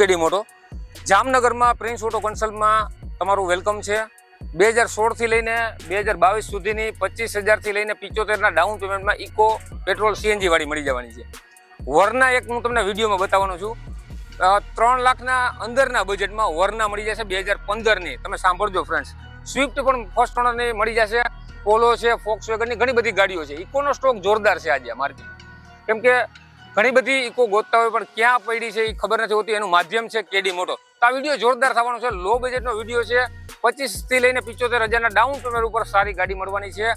કેડી મોટો? જામનગરમાં prince auto કન્સલ્ટમાં તમારું વેલકમ છે. બે હજાર સોળથી લઈને બે હજાર બાવીસ સુધીની પચીસ હજારથી લઈને પિચોતેરના ડાઉન પેમેન્ટમાં ઇકો પેટ્રોલ સીએનજી વાળી મળી જવાની છે. વરના એક હું તમને વિડીયોમાં બતાવવાનો છું. ત્રણ લાખના અંદરના બજેટમાં વરના મળી જશે બે હજાર પંદરની. તમે સાંભળજો ફ્રેન્ડ્સ. સ્વિફ્ટ પણ ફર્સ્ટ ઓનરની મળી જશે. પોલો છે, ફોક્સ વેગનની ઘણી બધી ગાડીઓ છે. ઇકોનો સ્ટોક જોરદાર છે આજે માર્કેટ કેમ કે ઘણી બધી ઇકો ગોતતા હોય પણ ક્યાં પડી છે એ ખબર નથી હોતી. એનું માધ્યમ છે કેડી મોટો. તો આ વીડિયો જોરદાર થવાનો છે. લો બજેટનો વીડિયો છે. પચીસથી લઈને પિચોતેર હજારના ડાઉન પેમેન્ટ ઉપર સારી ગાડી મળવાની છે.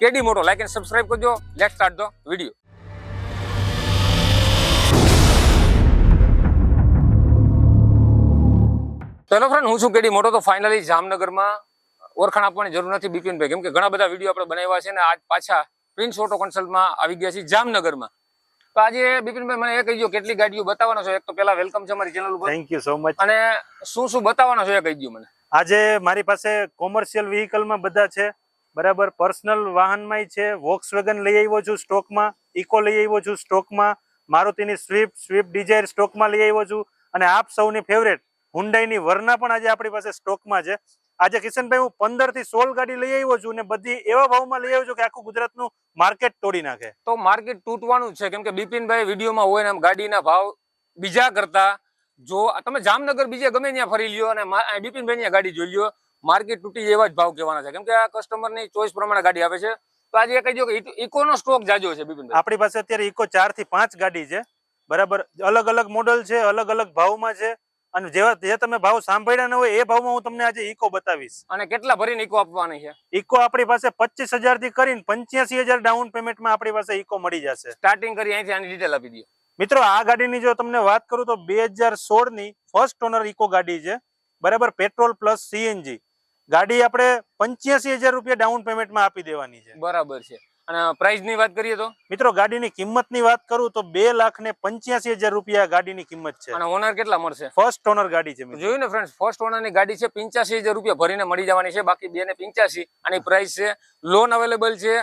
K D Moto. Like and subscribe કરજો. લેટ સ્ટાર્ટ ધ વીડિયો ચલો ફ્રેન્ડ હું છું કેડી મોટો. તો ફાઇનલી જામનગરમાં ઓળખાણ આપવાની જરૂર નથી બિપિનભાઈ. કેમ કે ઘણા બધા વીડિયો આપણે બનાવ્યા છે ને આજ પાછા પ્રિન્સ ઓટો કન્સલ્ટમાં આવી ગયા છે જામનગરમાં. તો આજે બિપિનભાઈ મને એ કહી દો કેટલી ગાડીઓ બતાવવાનો છો? એક તો પેલા વેલકમ છે અમારી ચેનલ ઉપર. થેન્ક યુ સો મચ અને શું શું બતાવવાનો છો એ કહી દો મને. આજે મારી પાસે કોમર્શિયલ વ્હીકલમાં બધા છે. બરાબર પર્સનલ વાહનમાંય છે. વોક્સ લઈ આવ્યો છું સ્ટોકમાં ઇકો લઈ આવ્યો છું સ્ટોકમાં મારુતિની સ્વિફ્ટ સ્વિફ્ટ ડિઝાયર સ્ટોકમાં લઈ આવ્યો છું. અને આપ સૌની ફેવરેટ હુન્ડાઈની વરના પણ આજે આપણી પાસે સ્ટોકમાં છે. આજે કિશનભાઈ હું પંદરથી સોળ ગાડી લઈ આવ્યો છું ને બધી એવા ભાવમાં લઈ આવ્યો છું કે આખું ગુજરાતનું માર્કેટ તોડી નાખે. તો માર્કેટ તૂટવાનું છે. કેમ કે બિપિનભાઈ વિડીયોમાં હોય ને આમ ગાડીના ભાવ બીજા કરતા જો તમે જામનગર બીજે ગમે ત્યાં ફરી લ્યો અને બિપિનભાઈ ગાડી જોઈ લ્યો માર્કેટ તૂટી એવા જ ભાવ કહેવાના છે. કેમ કે આ કસ્ટમરની ચોઈસ પ્રમાણે ગાડી આવે છે. તો આજે કહી દો કે ઇકોનો સ્ટોક જાજો છે બિપિન આપણી પાસે અત્યારે ઇકો ચારથી પાંચ ગાડી છે. બરાબર? અલગ અલગ મોડલ છે અલગ અલગ ભાવમાં છે. અને જેવા જે તમે ભાવ સાંભળ્યા ન હોય એ ભાવમાં હું તમને આજે ઇકો બતાવીશ. અને કેટલા ભરીને ઇકો આપવાની છે? ઇકો આપણી પાસે પચીસ હજારથી કરીને પંચ્યાસી હજાર ડાઉન પેમેન્ટમાં આપણી પાસે ઇકો મળી જશે. સ્ટાર્ટિંગ કરી અહીંથી આની ડિટેલ આપી દો. મિત્રો આ ગાડીની જો તમને વાત કરું તો બે હજાર સોળની ફર્સ્ટ ઓનર ઇકો ગાડી છે. બરાબર પેટ્રોલ પ્લસ સીએનજી ગાડી આપણે પંચ્યાસી હજાર રૂપિયા ડાઉન પેમેન્ટમાં આપી દેવાની છે. બરાબર છે. અને પ્રાઇસની વાત કરીએ તો? મિત્રો ગાડીની કિંમતની વાત કરું તો બે લાખ ને પંચ્યાસી હજાર રૂપિયા ગાડીની કિંમત છે. અને ઓનર કેટલા મળશે? ફર્સ્ટ ઓનર ગાડી છે. જોયું ને ફ્રેન્ડ ફર્સ્ટ ઓનરની ગાડી છે પંચ્યાસી હજાર રૂપિયા ભરીને મળી જવાની છે બાકી બે ને પંચ્યાસી. આની પ્રાઇસ છે લોન અવેલેબલ છે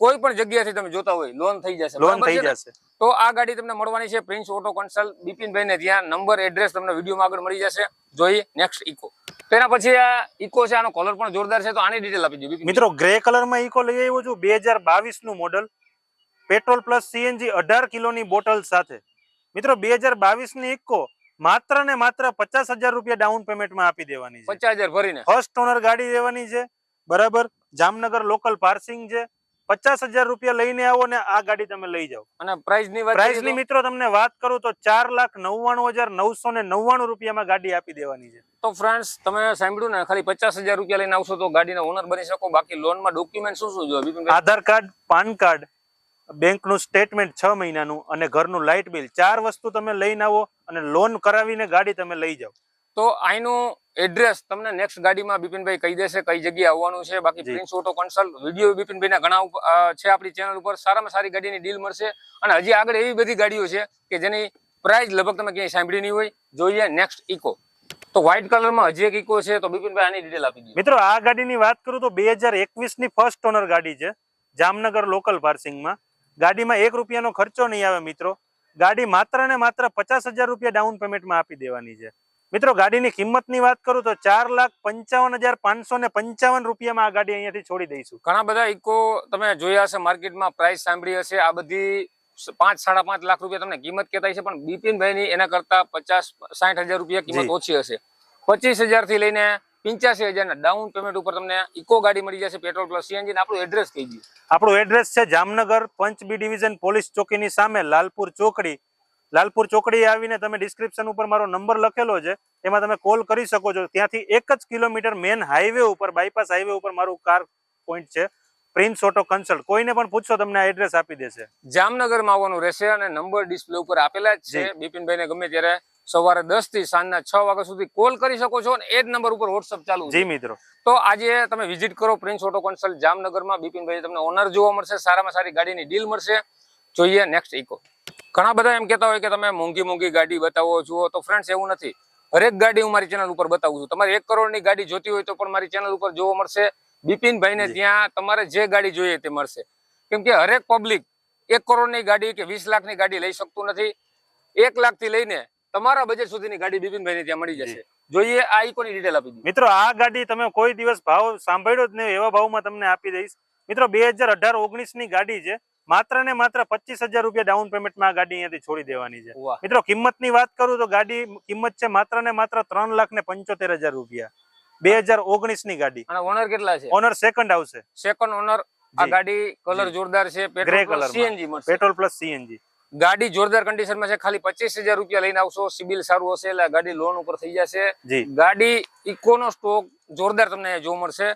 કોઈ પણ જગ્યાથી તમે જોતા હોય લોન થઈ જશે. લોન થઈ જશે. તો આ ગાડી તમને મળવાની છે પ્રિન્સ ઓટો કન્સલ્ટ બિપિનભાઈ ને ત્યાં નંબર એડ્રેસ તમને વિડીયોમાં આગળ મળી જશે. જોઈએ નેક્સ્ટ ઇકો તેના પછી આ ઇકો છે આનો કલર પણ જોરદાર છે તો આની ડિટેલ આપી દો મિત્રો ગ્રે કલરમાં ઇકો લઈ આવ્યો છું બે હજાર બાવીસનું મોડલ પેટ્રોલ પ્લસ સીએનજી અઢાર કિલોની બોટલ સાથે. મિત્રો બે હજાર બાવીસની ઇકો માત્ર ને માત્ર પચાસ હજાર રૂપિયા ડાઉન પેમેન્ટમાં આપી દેવાની છે. પચાસ હજાર ભરીને. ફર્સ્ટ ઓનર ગાડી દેવાની છે બરાબર? જામનગર લોકલ પાર્સિંગ છે પચાસ હજાર રૂપિયા લઈને આવો ને આ ગાડી તમે લઈ જાઓ. અને પ્રાઇસની પ્રાઇસની મિત્રો તમને વાત કરું તો ચાર લાખ નવ્વાણું હજાર નવસો ને નવ્વાણું રૂપિયામાં ગાડી આપી દેવાની છે. તો ફ્રેન્ડ્સ તમે સાંભળ્યું ને ખાલી પચાસ હજાર રૂપિયા લઈને આવશો તો ગાડીના ઓનર બની શકો. બાકી લોનમાં ડોક્યુમેન્ટ શું શું જોઈએ? આધાર કાર્ડ પાન કાર્ડ બેંકનું સ્ટેટમેન્ટ છ મહિનાનું અને ઘરનું લાઇટ બિલ ચાર વસ્તુ તમે લઈને આવો અને લોન કરાવીને ગાડી તમે લઈ જાઓ. તો આનું એડ્રેસ તમને નેક્સ્ટ ગાડીમાં બિપિનભાઈ કહી દેશે કઈ જગ્યાએ આવવાનું છે. બાકી. પ્રિન્સ ઓટો કન્સલ્ટ વીડિયો બિપિનભાઈના ઘણા છે આપણી ચેનલ ઉપર. સારામાં સારી ગાડીની ડીલ મળશે. અને હજી આગળ એવી બધી ગાડીઓ છે કે જેની પ્રાઇસ લગભગ તમે ક્યાંય સાંભળી નહીં હોય. જોઈએ નેક્સ્ટ ઇકો તો વ્હાઇટ કલરમાં હજી એક ઇકો છે તો બિપિનભાઈ આની ડિટેલ આપી દીધી મિત્રો આ ગાડીની વાત કરું તો બે હજાર એકવીસની ફર્સ્ટ ઓનર ગાડી છે જામનગર લોકલ પાર્સિંગમાં ગાડીમાં એક રૂપિયાનો ખર્ચો નહીં આવે મિત્રો. ગાડી માત્ર ને માત્ર પચાસ હજાર રૂપિયા ડાઉન પેમેન્ટમાં આપી દેવાની છે. મિત્રો ગાડીની કિંમતની વાત કરું તો ચાર લાખ પંચાવન હજાર પાંચસો ને પંચાવન રૂપિયામાં આ ગાડી અહીંયાથી છોડી દઈશું. ઘણા બધા ઇકો તમે જોયા હશે માર્કેટમાં પ્રાઇસ સાંભળી હશે. આ બધી પાંચ સાડા પાંચ લાખ રૂપિયા તમને કિંમત કહેતા છે પણ બિપિનભાઈ ની એના કરતા પચાસ સાઠ હજાર રૂપિયા કિંમત ઓછી હશે. પચીસ હજારથી લઈને પિંચાસી હજાર ના ડાઉન પેમેન્ટ ઉપર તમને ઇકો ગાડી મળી જશે પેટ્રોલ પ્લસ સીએનજી આપણું એડ્રેસ કહી દઈએ. આપણું એડ્રેસ છે જામનગર પંચ બી ડિવિઝન પોલીસ ચોકીની સામે લાલપુર ચોકડી. લાલપુર ચોકડી આવીને તમે ડિસ્ક્રિપ્શન ઉપર મારો નંબર લખેલો છે એમાં તમે કોલ કરી શકો છો. ત્યાંથી એક જ કિલોમીટર મેન હાઈવે ઉપર બાયપાસ હાઈવે ઉપર મારું કાર પોઈન્ટ છે. પ્રિન્સ ઓટો કન્સલ્ટ કોઈને પણ પૂછશો તમને આ એડ્રેસ આપી દેશે. જામનગરમાં આવવાનું રહેશે અને નંબર ડિસ્પ્લે ઉપર આપેલા જ છે. બિપિનભાઈ ને ગમે ત્યારે સવારે દસથી સાંજના છ વાગ્યા સુધી કોલ કરી શકો છો અને એ જ નંબર ઉપર વોટ્સઅપ ચાલુ જી મિત્રો. તો આજે તમે વિઝિટ કરો પ્રિન્સ ઓટો કન્સલ્ટ જામનગરમાં. બિપિનભાઈ તમને ઓનર જોવા મળશે સારામાં સારી ગાડીની ડીલ મળશે. જોઈએ નેક્સ્ટ ઇકો ઘણા બધા એમ કહેતા હોય કે તમે મોંઘી મોંઘી ગાડી બતાવો છો તો ફ્રેન્ડ્સ એવું નથી. હરેક ગાડી હું મારી ચેનલ ઉપર બતાવું છું. તમારે એક કરોડની ગાડી જોતી હોય તો પણ મારી ચેનલ ઉપર જોવા મળશે. બિપિનભાઈને ત્યાં તમારે જે ગાડી જોઈએ તે મળશે. કેમ કે હરેક પબ્લિક એક કરોડની ગાડી કે વીસ લાખની ગાડી લઈ શકતું નથી. એક લાખથી લઈને તમારા બજેટ સુધીની ગાડી બિપિનભાઈને ત્યાં મળી જશે. જોઈએ આ ઇકોની ડિટેલ આપી મિત્રો આ ગાડી તમે કોઈ દિવસ ભાવ સાંભળ્યો જ નહીં એવા ભાવમાં તમને આપી દઈશ. મિત્રો બે હજાર અઢાર ઓગણીસની ગાડી છે. માત્ર ને માત્ર પચીસ હજાર રૂપિયા ડાઉન પેમેન્ટમાં આ ગાડી અહીંયાથી છોડી દેવાની છે. મિત્રો કિંમતની વાત કરું તો ગાડી કિંમત છે માત્ર ને માત્ર ત્રણ લાખ ને પંચોતેર હજાર રૂપિયા. બે હજાર ઓગણીસની ગાડી. અને ઓનર કેટલા છે? ઓનર સેકન્ડ આવશે. સેકન્ડ ઓનર આ ગાડી કલર જોરદાર છે સીએનજી પેટ્રોલ પ્લસ સીએનજી ગાડી જોરદાર કન્ડિશનમાં છે. ખાલી પચીસ હજાર રૂપિયા લઈને આવશો. સિબિલ સારું હશે એટલે ગાડી લોન ઉપર થઈ જશે. ગાડી ઇકોનો સ્ટોક જોરદાર તમને જોવા મળશે.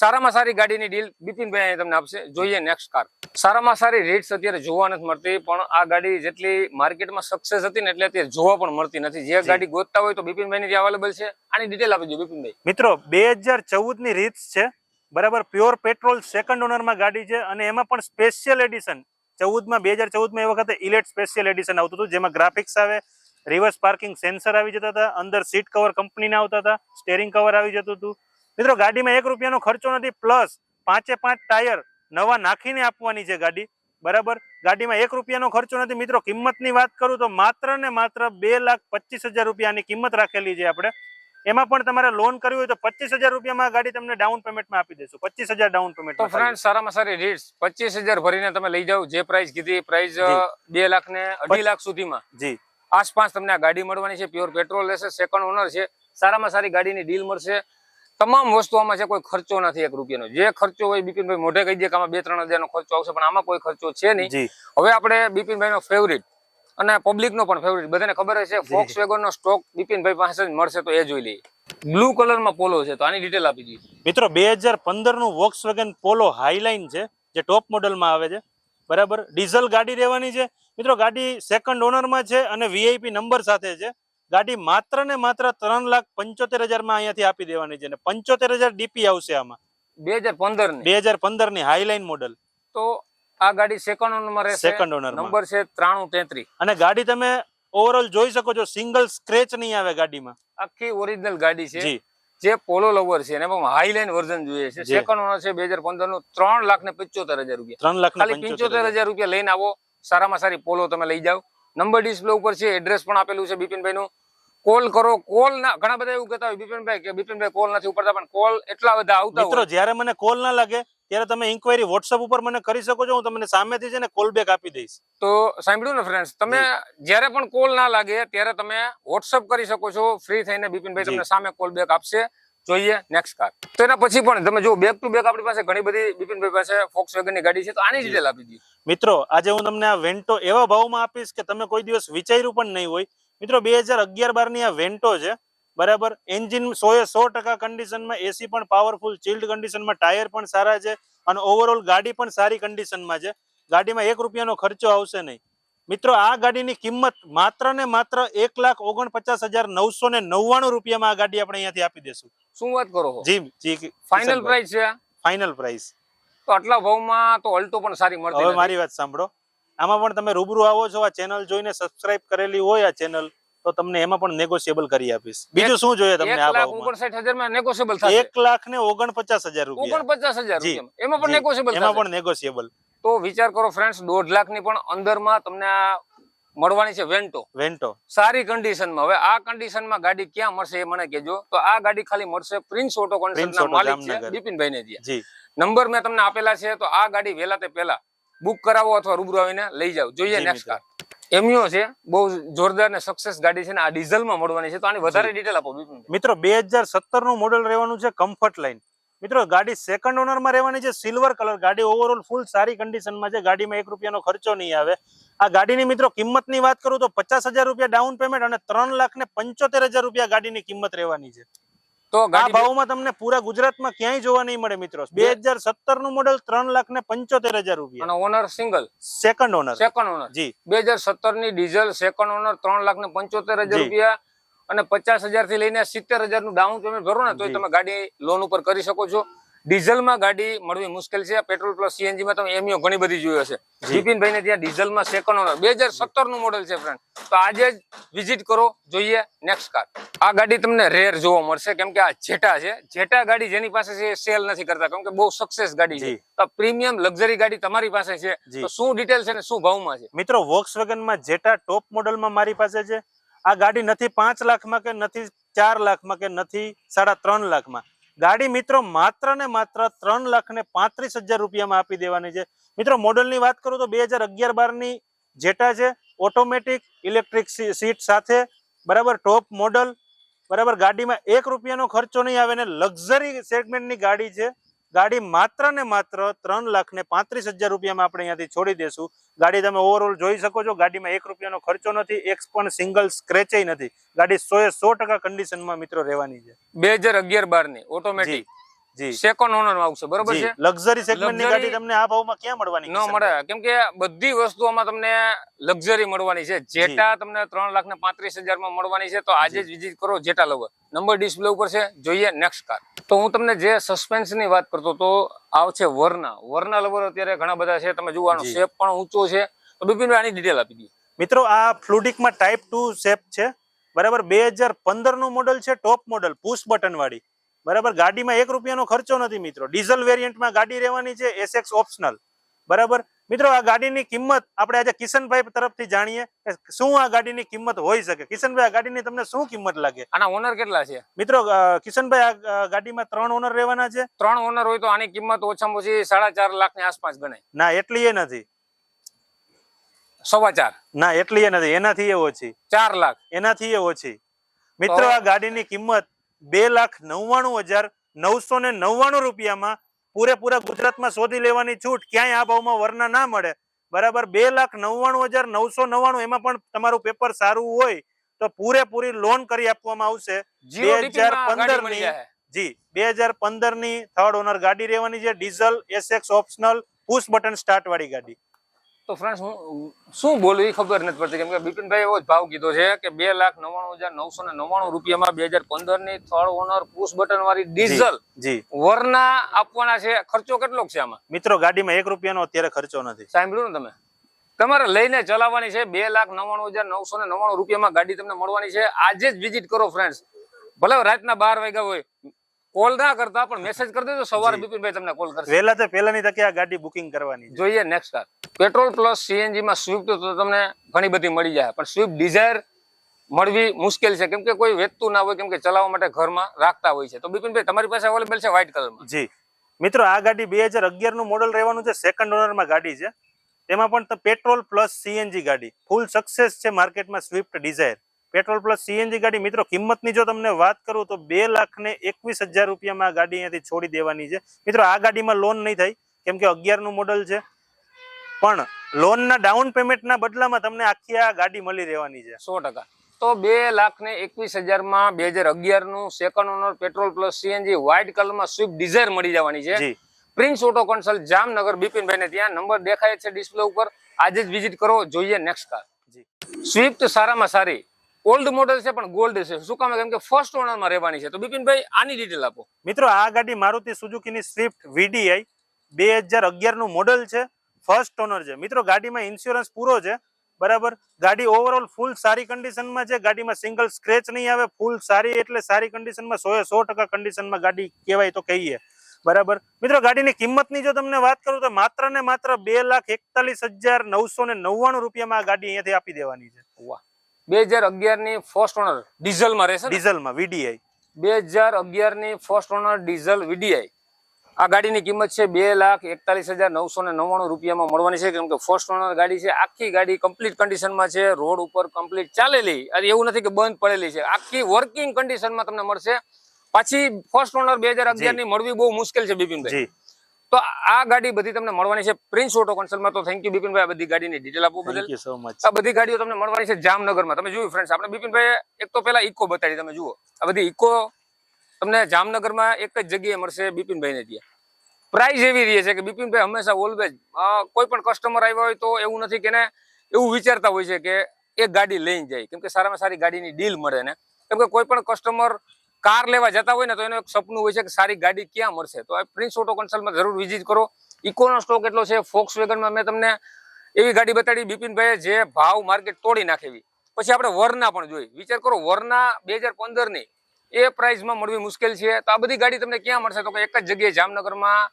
સારામાં સારી ગાડીની ડીલ બિપિનભાઈ તમને આપશે. જોઈએ નેક્સ્ટ કાર સારામાં સારી રેટ્સ અત્યારે જોવા નથી મળતી પણ આ ગાડી જેટલી માર્કેટમાં સક્સેસ હતી ને એટલે અત્યારે જોવા પણ મળતી નથી. જે ગાડી ગોતતા હોય તો બિપિનભાઈ ની અવેલેબલ છે આની ડિટેલ આપી દો બિપિનભાઈ. મિત્રો બે ની રીત છે. બરાબર પ્યોર પેટ્રોલ સેકન્ડ ઓનરમાં ગાડી છે અને એમાં પણ સ્પેશિયલ એડિશન ચૌદમાં, બે હજાર ચૌદમાં એ વખતે ઇલેટ સ્પેશિયલ એડિશન આવતું હતું, જેમાં ગ્રાફિક્સ આવે રિવર્સ પાર્કિંગ સેન્સર આવી જતા હતા, અંદર સીટ કવર કંપનીના આવતા હતા સ્ટેરિંગ કવર આવી જતું હતું. મિત્રો, ગાડીમાં એક રૂપિયાનો ખર્ચો નથી પ્લસ પાંચે પાંચ ટાયર નવા નાખીને આપવાની છે ગાડી, બરાબર? ગાડીમાં એક રૂપિયાનો ખર્ચો નથી. મિત્રો, કિંમતની વાત કરું તો માત્ર ને માત્ર બે લાખ પચીસ હજાર રૂપિયાની કિંમત રાખેલી છે આપણે. એમાં પણ તમારે લોન કરવી હોય તો પચીસ હજાર રૂપિયામાં ગાડી તમને ડાઉન પેમેન્ટમાં આપી દેશું. પચીસ હજાર ડાઉન તો પેમેન્ટ ફ્રેન્ડ સારામાં સારી રેટ્સ પચીસ હજાર ભરીને તમે લઈ જાઓ જે પ્રાઇસ કીધી પ્રાઇસ બે લાખ ને અઢી લાખ સુધીમાં. જી. આસપાસ તમને આ ગાડી મળવાની છે પ્યોર પેટ્રોલ રહેશે સેકન્ડ ઓનર છે સારામાં સારી ગાડીની ડીલ મળશે. તમામ વસ્તુ આમાં છે કોઈ ખર્ચો નથી એક રૂપિયાનો. જે ખર્ચો હોય બિપિનભાઈ મોઢે કહી દે કે આમાં બે ત્રણ હજારનો ખર્ચો આવશે પણ આમાં કોઈ ખર્ચો છે નહીં. હવે આપણે બિપિનભાઈનો ફેવરિટ અને પબ્લિકનો પણ ફેવરિટ બધાને ખબર છે ફોક્સ નો સ્ટોક બિપિનભાઈ પાસે જ મળશે તો એ જોઈ લઈએ. બ્લુ કલરમાં પોલો છે તો આની ડિટેલ આપી દીધી મિત્રો બે હજાર વોક્સ વેગન પોલો હાઈલાઇન છે જે ટોપ મોડલમાં આવે છે. બરાબર? ડીઝલ ગાડી રહેવાની છે. મિત્રો ગાડી સેકન્ડ ઓનરમાં છે અને વીઆઈપી નંબર સાથે છે. ગાડી માત્ર ને માત્ર ત્રણ લાખ પંચોતેર હજારમાં અહીંયાથી આપી દેવાની છે અને પંચોતેર હજાર ડીપી આવશે આમાં. બે હજાર પંદર બે હજાર પંદરની હાઈલાઇન મોડલ તો આ ગાડી સેકન્ડ ઓનરમાં રહેશે. સેકન્ડ ઓનર નંબર છે ત્રાણું તેત્રીસ. અને ગાડી તમે ઓવરઓલ જોઈ શકો છો સિંગલ સ્ક્રેચ નહીં આવે ગાડીમાં. આખી ઓરિજિનલ ગાડી છે. જે. પોલો લવર છે એને હાઈલાઇન વર્ઝન જોઈએ છે. સેકન્ડ ઓનર છે બે હજાર પંદરનું ત્રણ લાખ ને પંચોતેર હજાર રૂપિયા. ત્રણ લાખ ખાલી પંચોતેર હજાર. રૂપિયા લઈને આવો. સારામાં સારી પોલો તમે લઈ જાઓ. નંબર ડિસ્પ્લે ઉપર છે એડ્રેસ પણ આપેલું છે બિપિનભાઈ નું કોલ કરો કોલ ના ઘણા બધા એવું કહેતા હોય બિપિનભાઈ કે બિપિનભાઈ કોલ નથી ઉપડતા પણ કોલ એટલા બધા આવતા મિત્રો જ્યારે મને કોલ ના લાગે ત્યારે તમે ઇન્કવાયરી વોટ્સઅપ ઉપર મને કરી શકો છો હું તમને સામેથી છે ને કોલ બેક આપી દઈશ. તો સાંભળ્યું ને ફ્રેન્ડ્સ તમે જ્યારે પણ કોલ ના લાગે ત્યારે તમે વોટ્સઅપ કરી શકો છો ફ્રી થઈને બિપિનભાઈ તમને સામે કોલ બેક આપશે. જોઈએ નેક્સ્ટ કાર તો એના પછી પણ તમે જો બેક ટુ બેક આપણી પાસે ઘણી બધી બિપિનભાઈ પાસે ફોક્સની ગાડી છે તો આની. ડિટેલ આપી દીધી મિત્રો આજે હું તમને આ વેન્ટો એવા ભાવમાં આપીશ કે તમે કોઈ દિવસ વિચાર્યું પણ નહીં હોય. મિત્રો બે હજાર અગિયાર બારની આ વેન્ટો છે બરાબર? એન્જિન સોએ સો ટકા કન્ડિશનમાં એસી પણ પાવરફુલ ચિલ્ડ કન્ડિશનમાં ટાયર પણ સારા છે અને ઓવરઓલ ગાડી પણ સારી કન્ડિશનમાં છે. ગાડીમાં એક રૂપિયાનો ખર્ચો આવશે નહીં. મિત્રો આ ગાડીની કિંમત માત્ર ને માત્ર એક લાખ ઓગણપચાસ હજાર નવસો ને નવ્વાણું રૂપિયામાં આ ગાડી આપણે અહીંયાથી આપી દેશું. શું વાત કરો જી જી ફાઇનલ પ્રાઇસ છે? ફાઇનલ પ્રાઇસ તો આટલા ભાવમાં તો અલ્ટો પણ સારી મળતી હવે મારી વાત સાંભળો. આમાં પણ તમે રૂબરૂ આવો છો આ ચેનલ જોઈને સબસ્ક્રાઇબ કરેલી હોય આ ચેનલ તો તમને એમાં પણ નેગોશિયેબલ કરી આપીશ. બીજું શું જોઈએ તમને આ ભાવમાં? ઓગણસાઠ હજારમાં નેગોશિયેબલ થશે. એક લાખ ને ઓગણપચાસ હજાર રૂપિયા. ઓગણપચાસ હજાર એમાં પણ નેગોશિયેબલ એમાં પણ નેગોશિયેબલ તો વિચાર કરો ફ્રેન્ડ્સ દોઢ લાખની પણ અંદરમાં તમને આ મળવાની છે વેન્ટો. વેન્ટો. સારી કન્ડિશનમાં હવે આ કન્ડિશનમાં ગાડી ક્યાં મળશે એ મને કેજો તો આ ગાડી ખાલી મળશે પ્રિન્સ ઓટો પ્રિન્સ કોન્સેપ્ટના માલિક છે બિપિનભાઈ ને જી. નંબર મેં તમને આપેલા છે તો આ ગાડી વહેલા તે પહેલા બુક કરાવો અથવા રૂબરૂ આવીને લઈ જાઓ. જોઈએ નેક્સ્ટ કાર એમ્યુઓ છે. બહુ જોરદાર ને સક્સેસ ગાડી છે ને આ ડીઝલમાં મળવાની છે. તો આની વધારે ડિટેલ આપો મિત્રો બે હજાર સત્તરનું મોડેલ રહેવાનું છે કમ્ફર્ટ લાઈન મિત્રો ગાડી સેકન્ડ ઓનરમાં રહેવાની છે સિલ્વર કલર ગાડી ઓવરઓલ ફૂલ સારી કન્ડિશનમાં છે. ગાડીમાં એક રૂપિયાનો ખર્ચો નહીં આવે. આ ગાડીની મિત્રો કિંમતની વાત કરું તો પચાસ હજાર રૂપિયા ડાઉન પેમેન્ટ અને ત્રણ લાખ ને પંચોતેર હજાર રૂપિયા ગાડીની કિંમત રહેવાની છે. તો આ ભાવમાં તમને પૂરા ગુજરાતમાં ક્યાંય જોવા નહીં મળે મિત્રો. બે હજાર સત્તરનું મોડલ ત્રણ લાખ ને પંચોતેર હજાર રૂપિયા. અને owner single second owner second owner જી. બે હજાર સત્તરની ડીઝલ સેકન્ડ ઓનર ત્રણ લાખ ને પંચોતેર હજાર રૂપિયા. અને પચાસ હજારથી લઈને સિત્તેર હજારનું ડાઉન પેમેન્ટ ભરો ને તો તમે ગાડી લોન ઉપર કરી શકો છો. ડીઝલમાં ગાડી મળવી મુશ્કેલ છે. પેટ્રોલ પ્લસ સીએનજી માં તમે એમઓ ઘણી બધી જોઈ હશે. જીપીન બિપિનભાઈ ને ત્યાં ડીઝલમાં સેકન્ડ ઓનર બે હજાર સત્તરનું મોડેલ છે ફ્રેન્ડ તો આજે જ વિઝિટ કરો જોઈએ નેક્સ્ટ કાર આ ગાડી તમને રેર જોવા મળશે કેમ કે આ જેટા છે. જેટા ગાડી જેની પાસે છે સેલ નથી કરતા કેમ કે બહુ સક્સેસ ગાડી છે. તો પ્રીમિયમ લક્ઝરી ગાડી તમારી પાસે છે. તો શું ડિટેલ છે ને શું ભાવમાં છે? મિત્રો વોક્સવેગનમાં માં જેટા ટોપ મોડલમાં મારી પાસે છે. આ ગાડી નથી પાંચ લાખમાં કે નથી ચાર લાખમાં કે નથી સાડા ત્રણ લાખમાં. ગાડી મિત્રો માત્ર ને માત્ર ત્રણ લાખ ને પાંત્રીસ હજાર રૂપિયામાં આપી દેવાની છે. મિત્રો મોડલની વાત કરું તો બે હજાર અગિયાર બારની જેટા છે. ઓટોમેટિક ઇલેક્ટ્રિક સીટ સાથે બરાબર ટોપ મોડલ બરાબર ગાડીમાં એક રૂપિયાનો ખર્ચો નહીં આવે ને લક્ઝરી સેગમેન્ટની ગાડી છે. ગાડી માત્ર ને માત્ર ત્રણ લાખ ને પાંત્રીસ હજાર રૂપિયામાં આપણે અહીંયાથી છોડી દેશું. ગાડી તમે ઓવરઓલ જોઈ શકો છો ગાડીમાં એક રૂપિયાનો ખર્ચો નથી એક પણ સિંગલ સ્ક્રેચય નથી. ગાડી સો એ સો ટકા કન્ડિશનમાં મિત્રો રહેવાની છે. બે હજાર અગિયાર બારની ઓટોમેટિક સેકન્ડ ઓનરમાં આવશે બરોબર છે? લક્ઝરી સેગમેન્ટની Luxury ગાડી તમને આ ભાવમાં ક્યાં મળવાની ન મળે. કેમ કે બધી વસ્તુઓમાં તમને લક્ઝરી મળવાની છે. જેટા તમને ત્રણ લાખ ને પાંત્રીસ હજારમાં મળવાની છે તો આજે જ વિઝિટ કરો જેટા લવર. નંબર ડિસ્પ્લે ઉપર છે જોઈએ નેક્સ્ટ કાર તો હું તમને જે સસ્પેન્સની વાત કરતો તો આવ છે વરના. વરના લવર અત્યારે ઘણા બધા છે તમે જોવાનો શેપ પણ ઊંચો છે. તો બિપિનભાઈ આની ડિટેલ આપી દઈએ. મિત્રો આ ફ્લુડિકમાં ટાઈપ ટુ શેપ છે. બરાબર બે હજાર પંદરનું મોડલ છે ટોપ મોડલ પુશ બટન વાળી. બરાબર? ગાડીમાં એક રૂપિયાનો ખર્ચો નથી મિત્રો. ડીઝલ વેરિયન્ટમાં ગાડી રહેવાની છે એસએક્સ ઓપ્શનલ. બરાબર? મિત્રો આ ગાડીની કિંમત આપણે આજે કિશનભાઈ તરફથી જાણીએ કે શું આ ગાડીની કિંમત હોઈ શકે. કિશનભાઈ આ ગાડીની તમને શું કિંમત લાગે? આના ઓનર કેટલા છે? મિત્રો કિશનભાઈ આ ગાડીમાં ત્રણ ઓનર રહેવાના છે? ત્રણ ઓનર હોય તો આની કિંમત ઓછામાં ઓછી સાડા ચાર લાખની આસપાસ ગણાય. ના એટલી એ નથી. સવા ચાર. ના એટલી એ નથી. એનાથી એ ઓછી. ચાર લાખ. એનાથી એ ઓછી. મિત્રો આ ગાડીની કિંમત બે લાખ નવ્વાણું હજાર નવસો ને નવ્વાણું રૂપિયામાં પૂરેપૂરા ગુજરાતમાં શોધી લેવાની છૂટ ક્યાંય આ ભાવમાં વરના ના મળે. બરાબર બે લાખ નવ્વાણું હજાર નવસો નવ્વાણું એમાં પણ તમારું પેપર સારું હોય તો પૂરેપૂરી લોન કરી આપવામાં આવશે. બે હજાર પંદર ની- જી બે હજાર પંદરની થર્ડ ઓનર ગાડી રહેવાની છે diesel SX optional push button start વાળી ગાડી. તો ફ્રેન્ડ્સ હું શું બોલું એ ખબર નથી પડતી. કેમ કે બિપિનભાઈ એવો જ ભાવ કીધો છે કે બે લાખ નવ્વાણું હજાર નવસો ને નવ્વાણું રૂપિયામાં બે હજાર પંદરની થર્ડ ઓનર પુશ બટન વાળી ડીઝલ જી. વરના આપવાના છે. ખર્ચો કેટલો છે આમાં? મિત્રો ગાડીમાં એક રૂપિયાનો અત્યારે ખર્ચો નથી. સાંભળ્યું ને તમે? તમારે લઈને ચલાવવાની છે બે લાખ નવ્વાણું હજાર નવસો ને નવ્વાણું રૂપિયામાં ગાડી તમને મળવાની છે. આજે જ વિઝિટ કરો ફ્રેન્ડ્સ ભલે રાતના બાર વાગ્યા હોય. કોલ ના કરતા પણ મેસેજ કરી દેજો. સવારે બિપિનભાઈ તમને કોલ કરશે. વહેલા તો પહેલાની તકે આ ગાડી બુકિંગ કરવાની જોઈએ નેક્સ્ટ કાર પેટ્રોલ પ્લસ સીએનજીમાં સ્વિફ્ટ તો તમને ઘણી બધી મળી જાય. પણ સ્વિફ્ટ ડિઝાયર મળવી મુશ્કેલ છે. કેમ કે કોઈ વેચતું ના હોય, કેમ કે ચલાવવા માટે ઘરમાં રાખતા હોય છે. તો બિપિનભાઈ, તમારી પાસે અવેલેબલ છે વ્હાઇટ કલરમાં જી. મિત્રો, આ ગાડી બે હજાર અગિયારનું મોડલ રહેવાનું છે સેકન્ડ ઓનરમાં ગાડી છે. તેમાં પણ પેટ્રોલ પ્લસ સીએનજી ગાડી. ફૂલ સક્સેસ છે માર્કેટમાં Swift Dzire. Petrol plus CNG ગાડી, મિત્રો, કિંમતની જો તમને વાત કરું તો બે લાખ ને એકવીસ હજાર રૂપિયામાં આ ગાડી અહીંયાથી છોડી દેવાની છે. મિત્રો, આ ગાડીમાં લોન નહીં થાય, કેમ કે અગિયારનું મોડલ છે. પણ લોનના ડાઉન પેમેન્ટના બદલામાં તમને આખી આ ગાડી મળી રહેવાની છે. સો તો બે લાખ ને એકવીસ હજારમાં બે હજાર અગિયારનું second owner petrol plus CNG white કલરમાં સ્વિફ્ટ ડિઝાયર મળી જવાની છે. પ્રિન્સ ઓટો કન્સલ્ટ જામનગર બિપિનભાઈ ને ત્યાં નંબર દેખાય છે ડિસ્પ્લે ઉપર. આજે જ વિઝિટ કરો જોઈએ નેક્સ્ટ કાર જી. સ્વિફ્ટ સારામાં સારી. ઓલ્ડ મોડલ છે પણ ગોલ્ડ છે. શું કામ? કેમ કે ફર્સ્ટ ઓનરમાં રહેવાની છે. તો બિપિનભાઈ આની ડિટેલ આપો. મિત્રો આ ગાડી મારુતિ સુઝુકીની સ્વિફ્ટ વીડીઆઈ બે હજાર અગિયારનું મોડલ છે. ફર્સ્ટ ઓનર છે. મિત્રો ગાડીમાં ઇન્સ્યોરન્સ પૂરો છે. બરાબર? ગાડી ઓવરઓલ ફૂલ સારી કન્ડિશનમાં છે. ગાડીમાં સિંગલ સ્ક્રેચ નહીં આવે. ફૂલ સારી એટલે સારી કન્ડિશનમાં સો સો ટકા કન્ડિશનમાં ગાડી કહેવાય તો કહીએ. બરાબર? મિત્રો ગાડીની કિંમતની જો તમને વાત કરું તો માત્ર ને માત્ર બે લાખ એકતાલીસ હજાર નવસો ને નવ્વાણું રૂપિયામાં આ ગાડી અહીંયાથી આપી દેવાની છે. બે હજાર અગિયારની ફર્સ્ટ ઓનર ડીઝલમાં રહેશે? ડીઝલમાં વીડીઆઈ. બે હજાર અગિયારની first owner diesel V D I. આ ગાડીની કિંમત છે બે લાખ એકતાલીસ હજાર નવસો ને નવ્વાણું રૂપિયામાં મળવાની છે કેમ કે ફર્સ્ટ ઓનર ગાડી છે. આખી ગાડી કમ્પ્લીટ કન્ડિશનમાં છે રોડ ઉપર કમ્પ્લીટ ચાલેલી. અને એવું નથી કે બંધ પડેલી છે. આખી વર્કિંગ કન્ડિશનમાં તમને મળશે. પાછી ફર્સ્ટ ઓનર બે હજાર અગિયારની મળવી બહુ મુશ્કેલ છે બિપિનભાઈ. તો આ ગાડી બધી તમને મળવાની છે. પ્રિન્સ ઓટો કન્સલ્ટમાં તો થેન્ક યુ બિપિનભાઈ આ બધી ગાડીની ડિટેલ આપવા બદલ. આ બધી ગાડીઓ તમને મળવાની છે જામનગરમાં. તમે જોયું ફ્રેન્ડ્સ આપણે બિપિનભાઈ એક તો પેલા ઇકો બતાડી તમે જુઓ. આ બધી ઇકો તમને જામનગરમાં એક જ જગ્યાએ મળશે બિપિનભાઈને ત્યાં. પ્રાઇસ એવી રહી છે કે બિપિનભાઈ હંમેશા ઓલવેજ કોઈ પણ કસ્ટમર આવ્યા હોય તો એવું નથી કે એવું વિચારતા હોય છે કે એક ગાડી લઈને જાય. કેમ કે સારામાં સારી ગાડીની ડીલ મળે ને. કેમ કે કોઈ પણ કસ્ટમર કાર લેવા જતા હોય ને તો એનું એક સપનું હોય છે કે સારી ગાડી ક્યાં મળશે. તો પ્રિન્સ ઓટો કન્સલ્ટમાં જરૂર વિઝિટ કરો. ઇકોનો સ્ટોક એટલો છે ફોક્સ વેગનમાં મેં તમને એવી ગાડી બતાડી બિપિનભાઈએ જે ભાવ માર્કેટ તોડી નાખેવી. પછી આપણે વરના પણ જોઈ. વિચાર કરો, વરના બે હજાર પંદરની એ પ્રાઇસમાં મળવી મુશ્કેલ છે. તો આ બધી ગાડી તમને ક્યાં મળશે? તો એક જ જગ્યાએ જામનગરમાં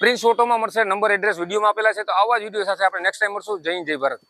પ્રિન્સ ઓટોમાં મળશે નંબર એડ્રેસ વિડીયોમાં આપેલા છે. તો આવા જ વીડિયો સાથે આપણે નેક્સ્ટ ટાઈમ મળશું. જય જય ભારત.